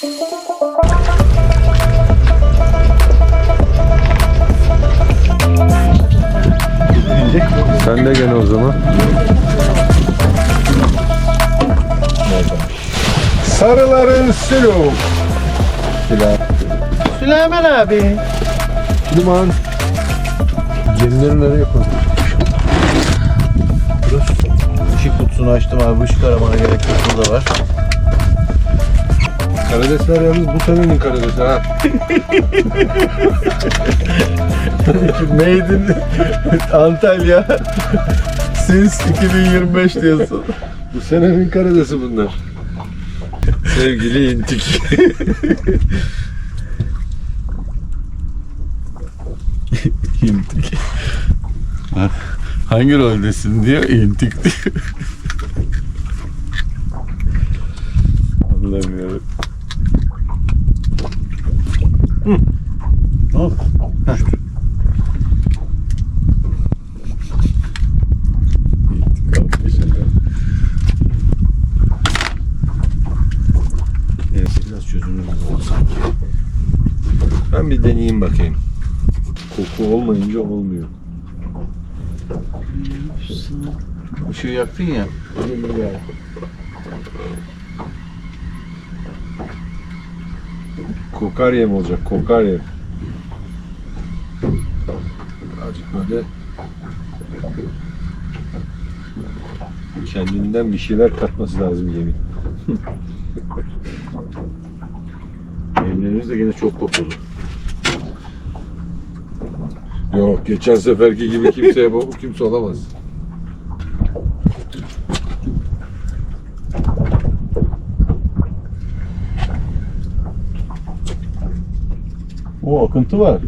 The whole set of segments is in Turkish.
Sen de gene o zaman. Sarıların sülü. Süleyman abi. Liman. Yemleri nereye koydun? Işık kutusunu açtım abi. Bu ışık aramana gerek yok. Burada var. Karidesler yalnız bu senenin karidesi ha. Made in Antalya. Since 2025 diyorsun. Bu senenin karidesi bunlar. Sevgili intik. İntik. Hangi roldesin diyor. İntik diyor. Anlamıyorum. Biraz sanki. Ben bir deneyeyim bakayım. Koku olmayınca olmuyor. Işığı yaktın ya. Yem olacak, kokar yem. Azıcık böyle kendinden bir şeyler katması lazım yemin. Evlerimiz de gene çok kokulu. Yok, geçen seferki gibi kimseye bu kimse olamaz. O akıntı var.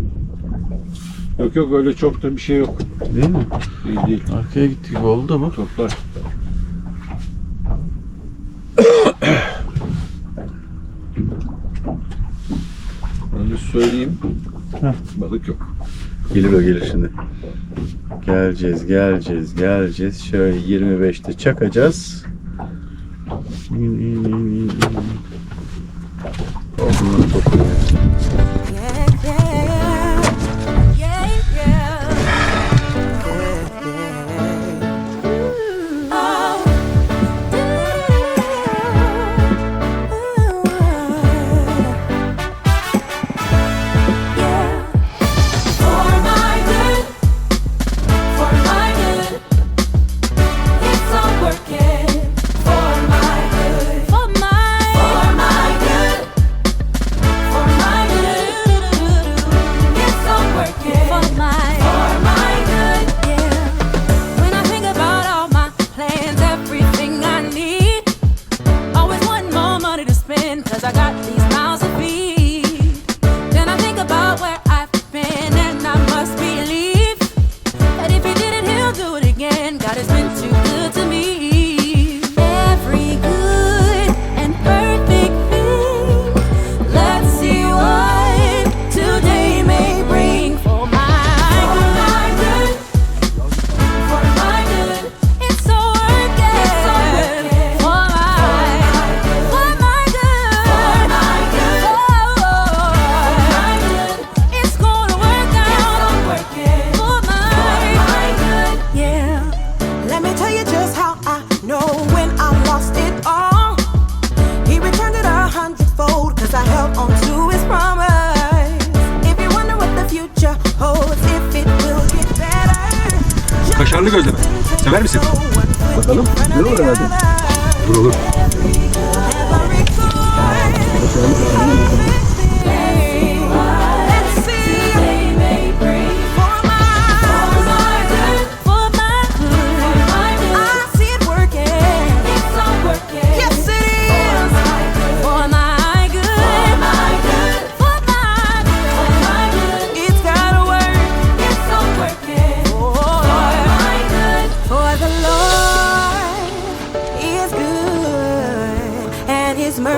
Yok yok öyle çok da bir şey yok. Değil mi? Değil değil. Arkaya gitti gibi oldu ama. Toplar. Ben de söyleyeyim. Heh. Balık yok. Gelir o gelir şimdi. Geleceğiz, geleceğiz, geleceğiz. Şöyle 25'te çakacağız. Bunlar kokuyor. Yeah,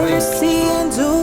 mercy endures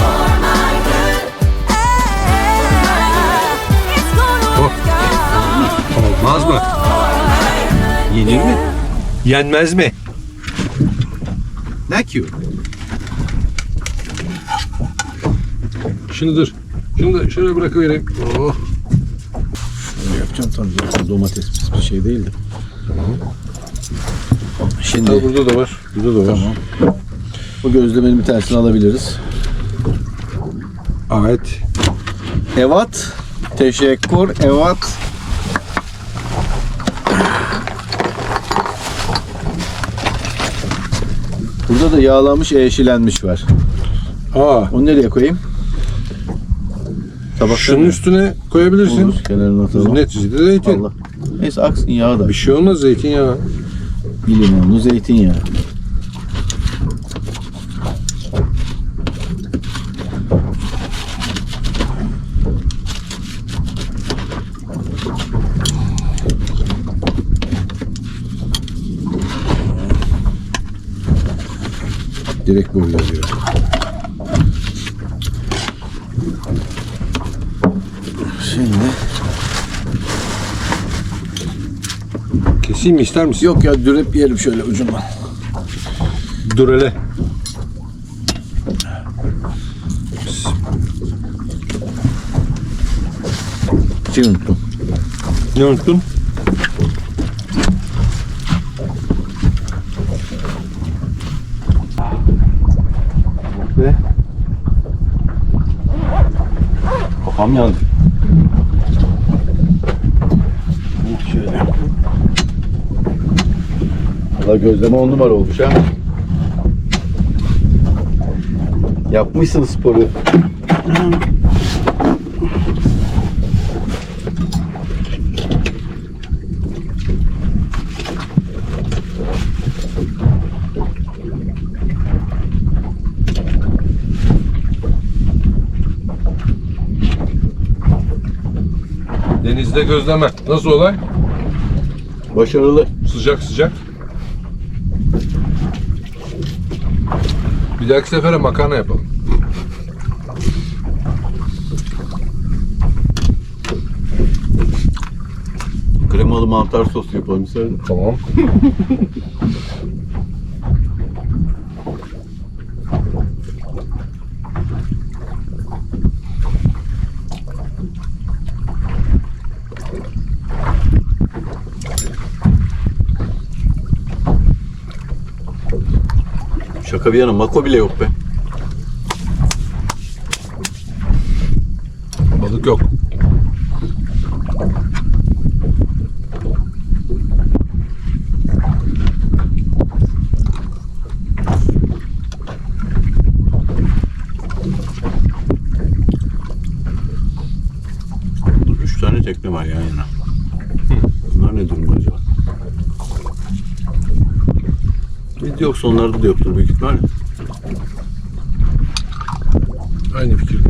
For my good. Hey, it's gonna work out. Olmaz mı? Yenir mi? Yenmez mi? Ne ki? Şunu dur. Şunu da şöyle bırakıvereyim. Oh. Yapacağım tabii zaten domates pis bir şey değildi. Şimdi Ha, burada da var. Burada da var. Tamam. bu gözlemenin bir tanesini alabiliriz. Evet. Evet. Teşekkür. Evet. Burada da yağlanmış eşilenmiş var. Aa. Onu nereye koyayım? Tabakta Şunun üstüne koyabilirsin. Olur, kenarına atalım. Neticede zeytin. Allah. Neyse aksın yağı da. Bir şey olmaz zeytinyağı. Bir limonlu zeytinyağı. Direkt boy yazıyor. Şimdi Keseyim mi ister misin? yok ya dürep yiyelim şöyle ucundan. Dur hele. Şey unuttum. Ne unuttun? Ve kafam yandı. Şöyle. Gözleme on numara olmuş ha. Yapmışsın sporu. Denizde gözleme. Nasıl olay? Başarılı. Sıcak sıcak. Bir dahaki sefere makarna yapalım. Kremalı mantar sosu yapalım isterdim. Tamam. Şaka bir yana mako bile yok be. Balık yok. Üç tane tekne var yan yana. Bunlar ne durumda acaba? Biz yoksa onlarda da yoktur büyük ihtimalle. Aynı fikirde.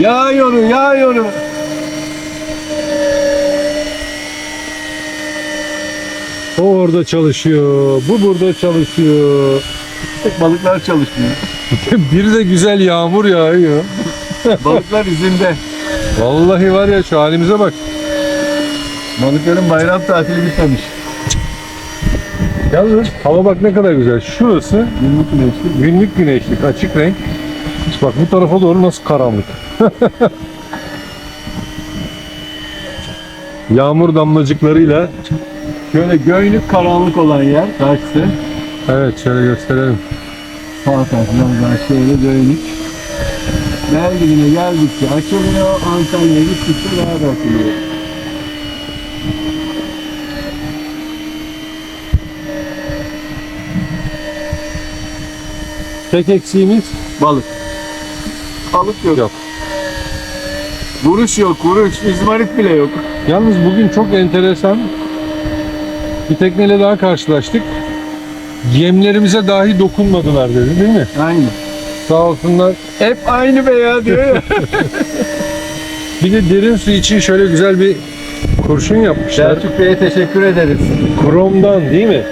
Yağıyor, yağıyor. O orada çalışıyor. Bu burada çalışıyor. Tek balıklar çalışmıyor. Bir de güzel yağmur yağıyor. Balıklar izinde. Vallahi var ya şu halimize bak. Balıkların bayram tatili bitmemiş. Yalnız hava bak ne kadar güzel. Şurası Günlük güneşli. günlük güneşlik, açık renk. Bak bu tarafa doğru nasıl karanlık. Yağmur damlacıklarıyla Şöyle göynük karanlık olan yer karşısı. evet şöyle gösterelim. Sağ tarafından şöyle göynük. Belgin'e geldikçe açılıyor, Antalya'ya gittikçe daha da açılıyor. Tek eksiğimiz Balık. Balık yok. Yok. Vuruş yok, vuruş. İzmarit bile yok. Yalnız bugün çok enteresan bir tekneyle daha karşılaştık. Yemlerimize dahi dokunmadılar dedi değil mi? Aynı. Sağ olsunlar. Hep aynı be ya diyor ya. Bir de derin su için şöyle güzel bir kurşun yapmışlar. Selçuk Bey'e teşekkür ederiz. Kromdan değil mi?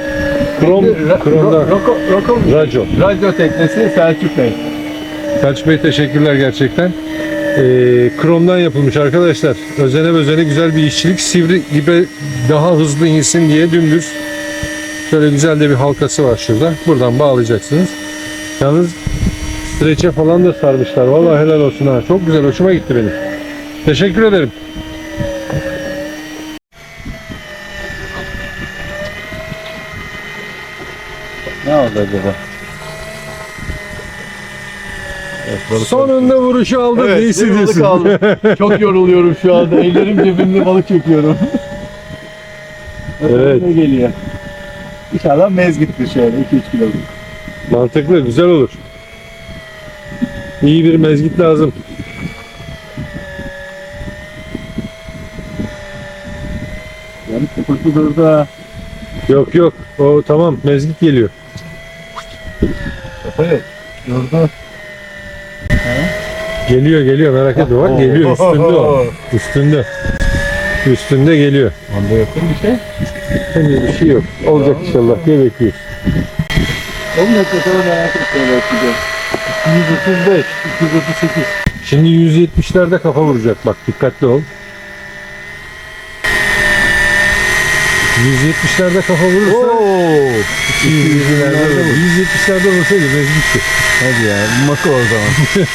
Krom. Ro- Roko, Roko, Raco. radyo teknesi Selçuk Bey. Selçuk Bey teşekkürler gerçekten. Ee, kromdan yapılmış arkadaşlar. Özene özene güzel bir işçilik. Sivri gibi daha hızlı insin diye dümdüz. Şöyle güzel de bir halkası var şurada. Buradan bağlayacaksınız. Yalnız streçe falan da sarmışlar. Vallahi helal olsun ha. Çok güzel. Hoşuma gitti benim. Teşekkür ederim. Oldu acaba? Sonunda vuruşu aldı. Evet, hissediyorsun? balık aldım. Çok yoruluyorum şu anda. Ellerim cebimde balık çekiyorum. Evet. Ne geliyor? İnşallah mezgittir şöyle 2-3 kilo. Mantıklı, güzel olur. İyi bir mezgit lazım. Yani kıpırtı durdu ha. Yok yok. O tamam. Mezgit geliyor. Evet. Durdu. Geliyor geliyor merak etme bak geliyor üstünde o. Üstünde. Üstünde geliyor. Onda yakın bir şey. Henüz bir şey yok. Olacak inşallah diye bekliyoruz. 10 metre sonra merak etme de. 235, 238. Şimdi 170'lerde kafa vuracak bak dikkatli ol. 170'lerde kafa vurursa Oo. 200'lerde vurur. 170'lerde vursaydı mezgitti. Hadi ya, Mako o zaman.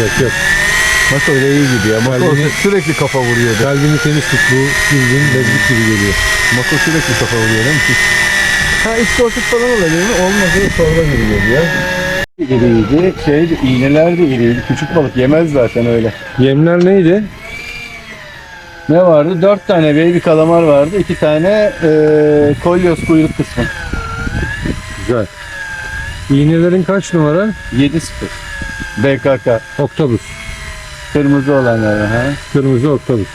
Yok yok. Mako ile iyi gidiyor. Mako Kalbini- sürekli kafa vuruyordu. Kalbini temiz tut bu bildiğin mezgit gibi geliyor. Mako sürekli kafa vuruyor değil mi? Ha iskortuk falan olabilir mi? Olmadı sorba gibi geliyor. İriydi, şeydi, iğneler de iriydi. Küçük balık yemez zaten öyle. Yemler neydi? Ne vardı? Dört tane baby kalamar vardı. iki tane eee kolyoz kuyruk kısmı. Güzel. İğnelerin kaç numara? 7-0. BKK. Oktobus. Kırmızı olanlar. Ha? Kırmızı oktobus.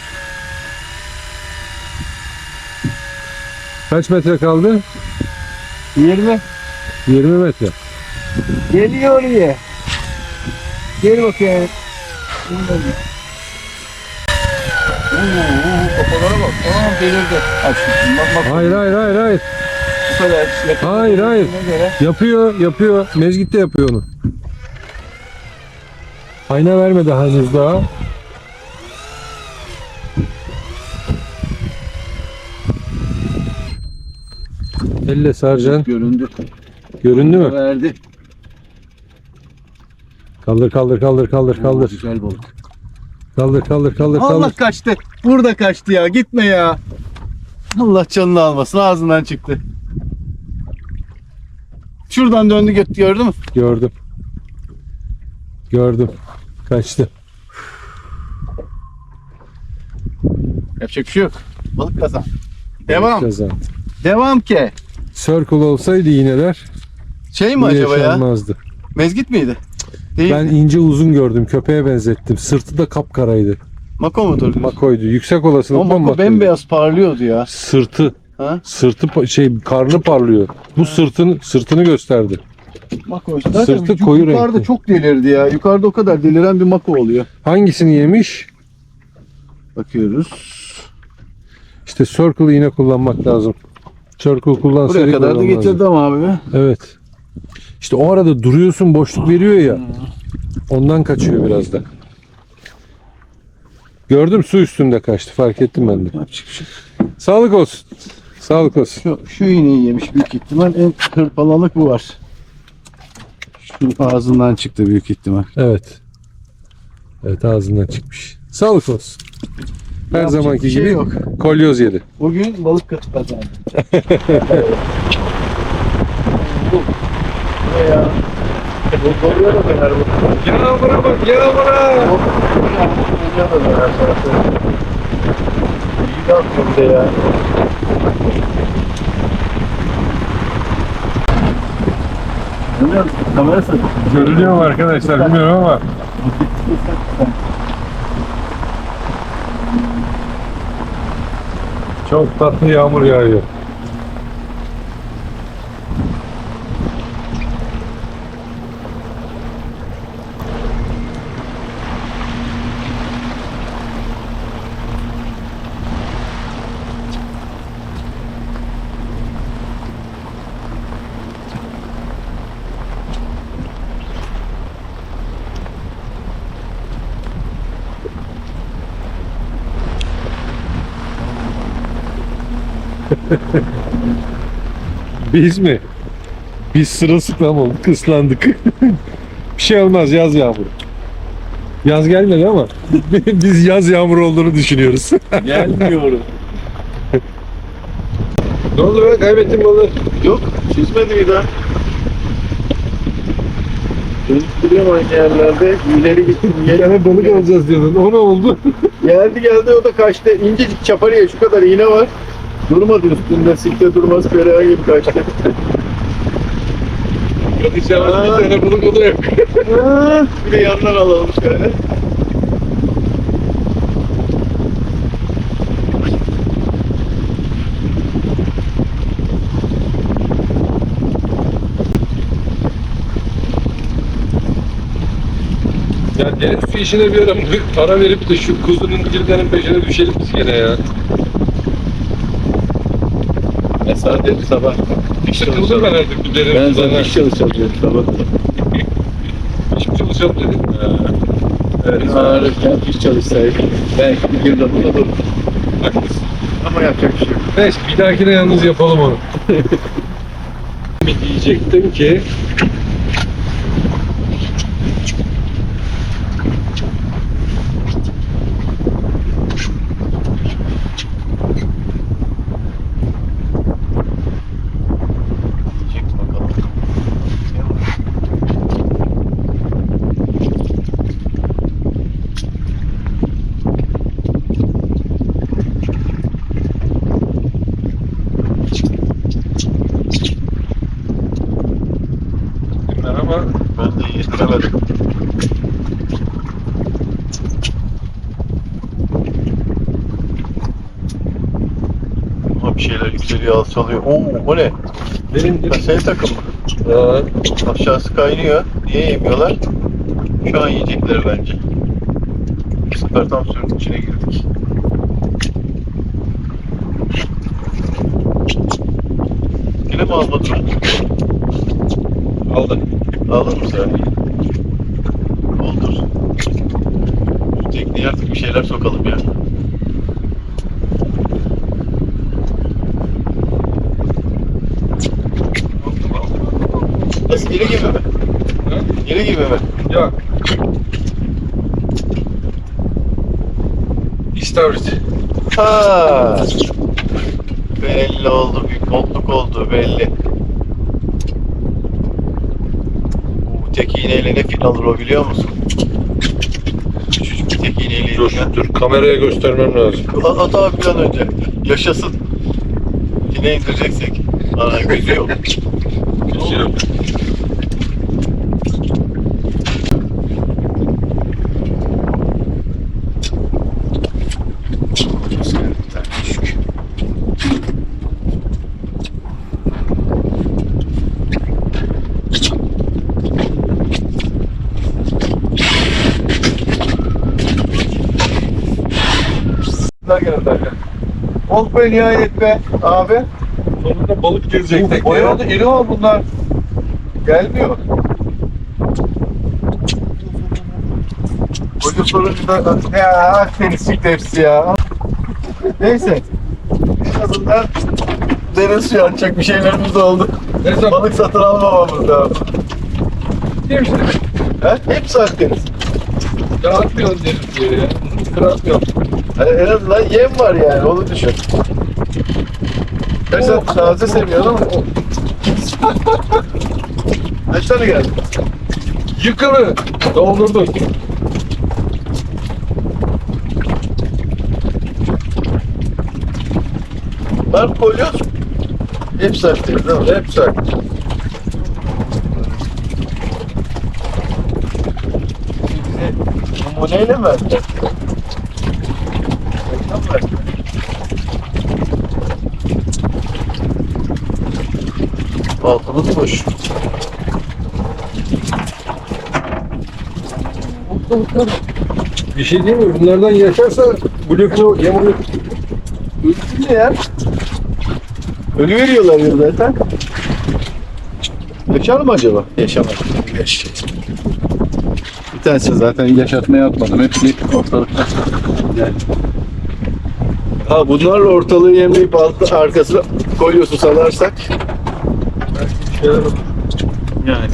Kaç metre kaldı? 20. 20 metre. Geliyor oraya. Gel bakayım. Kafalara bak. Tamam delirdi. Aç. Bak bak. Hayır hayır hayır hayır. Bu kadar. yakın Hayır, hayır. Göre. Yapıyor yapıyor. Mezgit de yapıyor onu. Ayna vermedi henüz daha. Elle sarcan. Göründü. Göründü mü? Verdi. Kaldır kaldır kaldır kaldır kaldır. Güzel balık. Kaldır kaldır kaldır Allah kaldır. kaçtı. Burada kaçtı ya. Gitme ya. Allah canını almasın. Ağzından çıktı. Şuradan döndü göt gördün mü? Gördüm. Gördüm. Kaçtı. Yapacak bir şey yok. Balık kazan. Devam. Kazandı. Devam ki. Circle olsaydı iğneler Şey mi acaba ya? yaşanmazdı. Mezgit miydi? Değil. Ben ince uzun gördüm. Köpeğe benzettim. Sırtı da kapkaraydı. Mako mudur? Makoydu. Yüksek olasılıkla Mako makoydu. bembeyaz parlıyordu ya. Sırtı. Ha? Sırtı pa- şey karnı parlıyor. Bu sırtını sırtını gösterdi. Mako zaten Sırtı koyu yukarıda renkli. çok delirdi ya. Yukarıda o kadar deliren bir Mako oluyor. Hangisini yemiş? Bakıyoruz. İşte circle iğne kullanmak lazım. Circle kullansaydık Buraya kadar da kullanmazdık. getirdim abi. Evet. İşte o arada duruyorsun boşluk veriyor ya. Ondan kaçıyor biraz da. Gördüm su üstünde kaçtı fark ettim ben de. Yapacak bir şey. Sağlık olsun. Sağlık olsun. Şu, şu iğneyi yemiş büyük ihtimal. En hırpalalık bu var. Şu ağzından çıktı büyük ihtimal. Evet. Evet ağzından çıkmış. Sağlık olsun. Her Yapacak zamanki bir şey gibi yok. kolyoz yedi. Bugün balık katı kazandı. ya? Bu konuya da döner bu. Yağmura bak yağmura. Konuya da döner zaten. İyi de de ya. Musun? Kamerası. Görünüyor mu arkadaşlar bilmiyorum ama. Çok tatlı yağmur yağıyor. Biz mi? Biz sırılsıklam olduk, ıslandık. bir şey olmaz yaz yağmuru. Yaz gelmedi ama biz yaz yağmuru olduğunu düşünüyoruz. Gelmiyorum. ne oldu be? Kaybettin balığı. Yok çizmedi bir daha. Dönüp duruyorum aynı yerlerde. İleri gittim. Yani balık alacağız diyordun. O ne oldu? Geldi geldi o da kaçtı. İncecik çaparıya şu kadar iğne var. Durmadı üstünde. Sikte durmaz feraha gibi kaçtı. Yatacağımız bir tane balık o da yok. bir de yandan alalım şöyle. Ya deniz işine bir ara para verip de şu kuzunun dillerinin peşine düşelim biz gene ya. Mesela dedim sabah. iş Sıkıldım ben çalışalım. artık bu deniz Ben kuzuna. sana iş çalışacağım dedim sabah. Hiç mi çalışalım dedim. Evet, ağrırken iş çalışsaydık belki bir girdabında durur. Haklısın. Ama yapacak bir şey yok. Neyse bir dahakine yalnız yapalım onu. diyecektim ki Çek bakalım. merhaba. Ben de yetiremedim. Ama bir şeyler yükseliyor, alçalıyor. Oo, o ne? Benim senin takım mı? Aa, Aşağısı kaynıyor. Niye yemiyorlar? Şu an yiyecekler bence. Bu sefer tam suyun içine girdik. Yine mi almadın? aldım. Aldın mı sen? Oldur. Şu tekneye artık bir şeyler sokalım ya. Nasıl yeni gibi mi? Yeni gibi mi? Yok. İstavrit. Ha. Belli oldu, bir bokluk oldu belli. Bu tek iğneyle ne fin alır o biliyor musun? Küçücük bir tek iğneyle dur kameraya göstermem lazım. At, abi bir an önce. Yaşasın. Yine indireceksek. Ana gözü yok. Kesiyorum. Bunlar geldi zaten. Oh be nihayet be abi. Sonunda balık girecek tekneye. Bayağı da iri ol bunlar. Gelmiyor. Hoca sorunca da ya seni sikti hepsi ya. Neyse. En azından deniz suyu açacak bir şeylerimiz oldu. Ne zaman? Balık satın almamamız lazım. Demiştim. He? Hepsi Akdeniz. Ya atmıyorsun deniz diye ya. Sıra atmıyorsun. Hani en azından yem var yani onu düşün. Gerçi sen taze seviyorsun ama. Kaç tane geldi? Yıkılı. Doldurduk. Ben kolyoz. Hepsi Akdeniz değil mi? Hep sak. Numuneyle mi verdin? Reklam mı verdin? Altımız boş. Bir şey değil mi? Bunlardan yaşarsa yem olur. Ölçün ne ya? Ölü veriyorlar ya zaten. Yaşar mı acaba? Yaşamaz. Yaşayacak. Bir tanesi zaten yaşatmaya atmadım. Hepsi ortalıkta. Yani. Ha bunlarla ortalığı yemleyip alt, arkasına kolyosu salarsak yani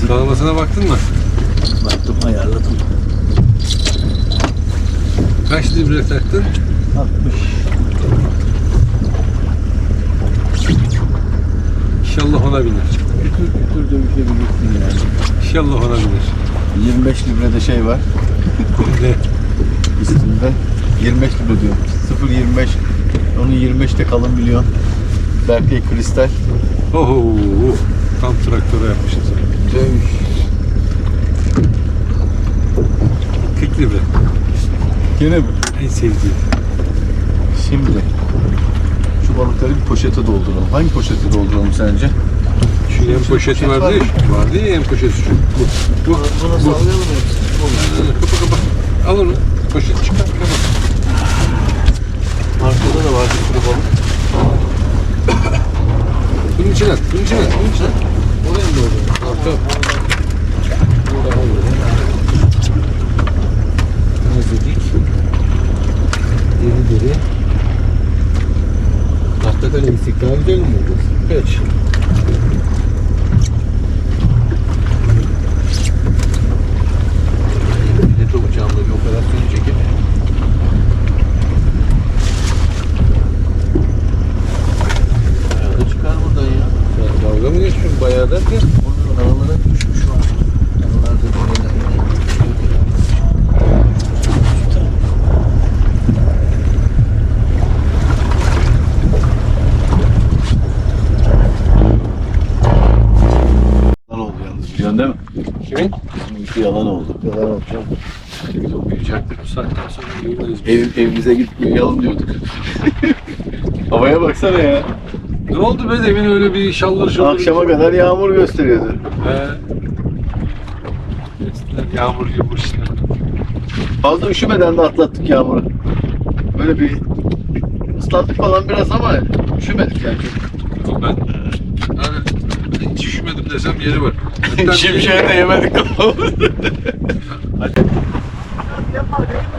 Sıralamasına baktın mı? baktım ayarladım. Kaç libre taktın? 60. İnşallah ona binir. Kütür kütür dövüşebilirsin yani. İnşallah ona binir. 25 librede şey var Ne? üstünde. 25 libre diyorum. 0.25. Onu 25'te kalın milyon. Berkay kristal. Oho, tam traktöre yapmışız. Dövüş. 40 libre. Gene mi? En sevdiğim. Şimdi şu balıkları bir poşete dolduralım. Hangi poşete dolduralım sence? Şu yem poşeti poşet vardı var ya. mı? Vardı ya yem poşeti şu. Bu. Bu. Buna bu. sallayalım Ee, Kapa kapa. Al onu. Poşet çıkar. Kapa. Arkada da var bir sürü balık. İçine. Bunun içine. Bunun içine. Oraya mı doğru? Tamam tamam. Nazik. Deri deri. Tahta kalem istikrar güzel mi oldu? Kaç? Millet o bıçağımla bir operasyon çekip Bayağı da çıkar buradan ya. Sen dalga mı geçiyorsun bayağı derken? Buradan aralara düşmüş şu an. Aralarda böyle Yalan oldu yalnız biliyorsun değil mi? Kimin? Bizimki yalan oldu. Yalan oldu. Biz okuyacaktık. Bu saatten sonra uyumayız. Ev, evimize gidip uyuyalım diyorduk. Havaya baksana ya. Ne oldu be demin öyle bir şallar şallar. Akşama kadar yağmur gösteriyordu. He. Yağmur yağmur işte. Fazla üşümeden de atlattık yağmuru. Böyle bir ıslattık falan biraz ama üşümedik yani. Ben yani hiç üşümedim desem yeri var. Şimşeğe de yemedik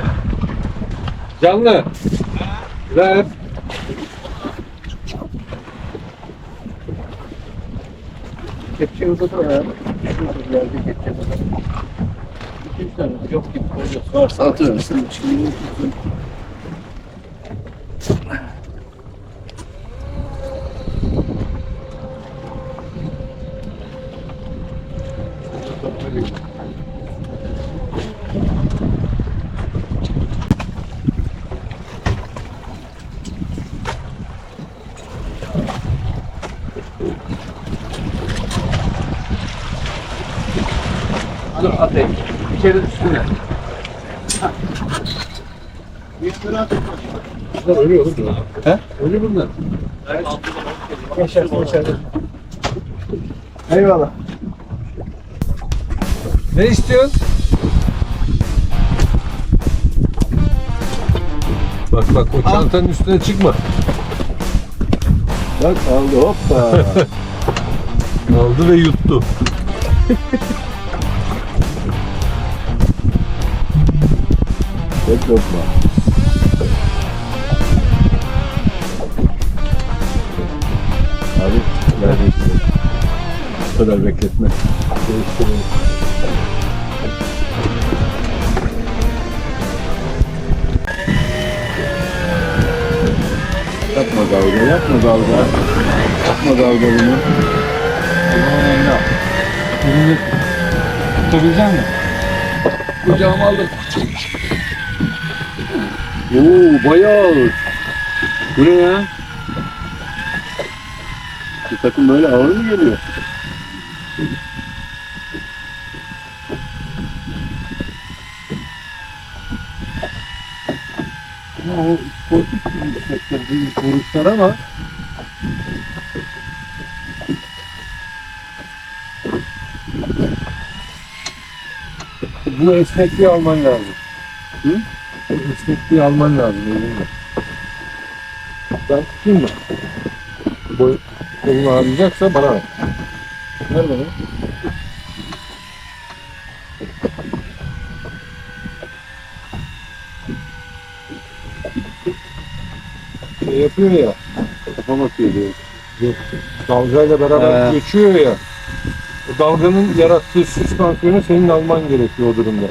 Canlı. Ver. Kepçeyi uzatalım ya. Şurada bir yerde kepçe uzatalım. İki üç tane yok gibi. Varsa atıyorum. Şimdi Dur atayım. İçeri büyükleri atıp Bunlar ölüyor oğlum. He? Ölü bunlar. Yaşarsın içeride. Eyvallah. Ne istiyorsun? Bak bak o çantanın üstüne çıkma. Bak aldı hoppa. Aldı ve yuttu. lokma. Abi değiştirelim. Bu kadar bekletme. Değiştirelim. Yapma dalga, yapma dalga. Yapma dalga bunu. Bunu önemli al. Elini tutabilecek misin? Kucağıma aldım. Oo bayağı ağır. Bu ne ya? Bu takım böyle ağır mı geliyor? O sportif bir sektör değil vuruşlar ama bu esnekliği alman lazım. Hı? Bisikletliği alman lazım elinde. Ben tutayım mı? Boy, kolunu ağrıyacaksa bana ver. Ver bana. Şey yapıyor ya, kafam atıyor. Dalgayla beraber ee. geçiyor ya. Dalganın yarattığı sustansiyonu senin alman gerekiyor o durumda.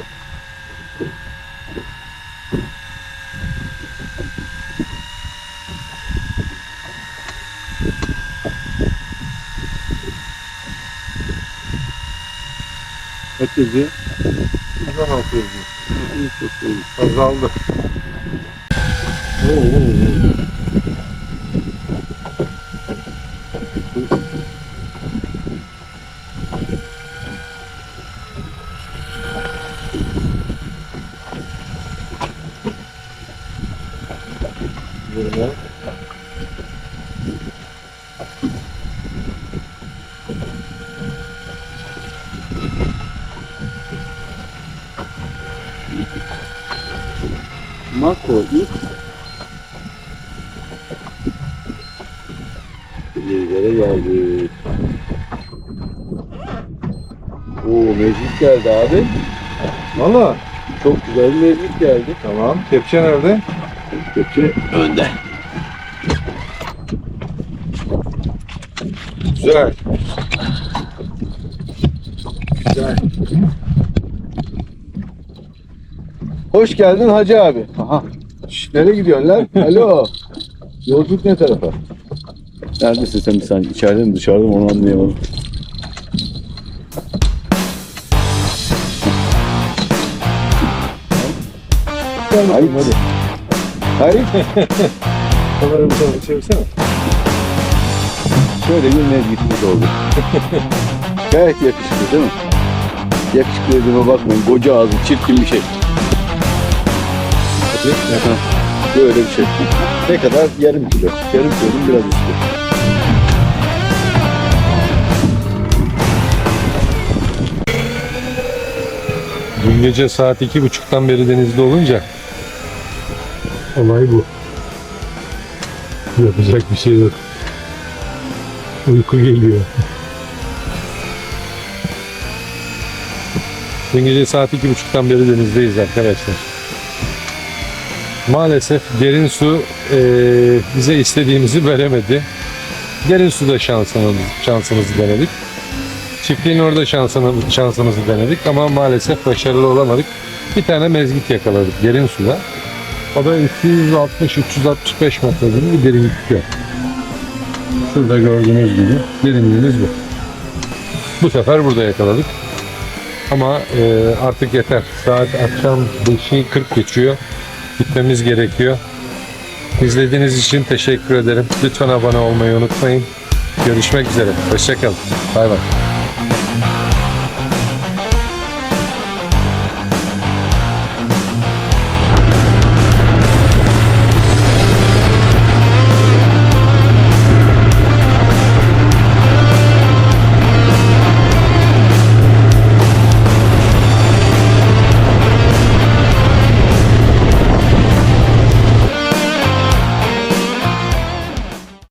Kaç yazıyor? Buradan altı yazıyor. İyi, çok iyi. Azaldı. Oo, oo, oo. Yerine. Marco ilk ilerilere geldik. Oo meclis geldi abi. Valla. Çok güzel bir meclis geldi. Tamam. Kepçe nerede? Kepçe önde. Güzel. Hoş geldin Hacı abi. Aha. Şş, nereye gidiyorsun lan? Alo. Yolculuk ne tarafa? Neredesin sen bir saniye? İçeride mi dışarıda mı onu anlayamadım. Hayır. Hayır. Kamerayı bu tarafa çevirsene. Şöyle bir mezgitimiz oldu. Gayet yakışıklı değil mi? Yakışıklı dediğime bakmayın. Koca ağzı çirkin bir şey. Böyle bir şey. Ne kadar? Yarım kilo. Yarım kilonun biraz üstü. Dün gece saat iki buçuktan beri denizde olunca olay bu. Yapacak bir şey yok. Uyku geliyor. Dün gece saat iki buçuktan beri denizdeyiz arkadaşlar. Maalesef derin su eee, bize istediğimizi veremedi. Derin suda şansımız, şansımızı denedik. Çiftliğin orada şansını, şansımızı denedik ama maalesef başarılı olamadık. Bir tane mezgit yakaladık derin suda. O da 260-365 metre gibi bir derinlikte. Şurada gördüğünüz gibi derinliğimiz bu. Bu sefer burada yakaladık. Ama e, artık yeter. Saat akşam 5'i 40 geçiyor. Gitmemiz gerekiyor. İzlediğiniz için teşekkür ederim. Lütfen abone olmayı unutmayın. Görüşmek üzere. Hoşçakalın. Bay bay.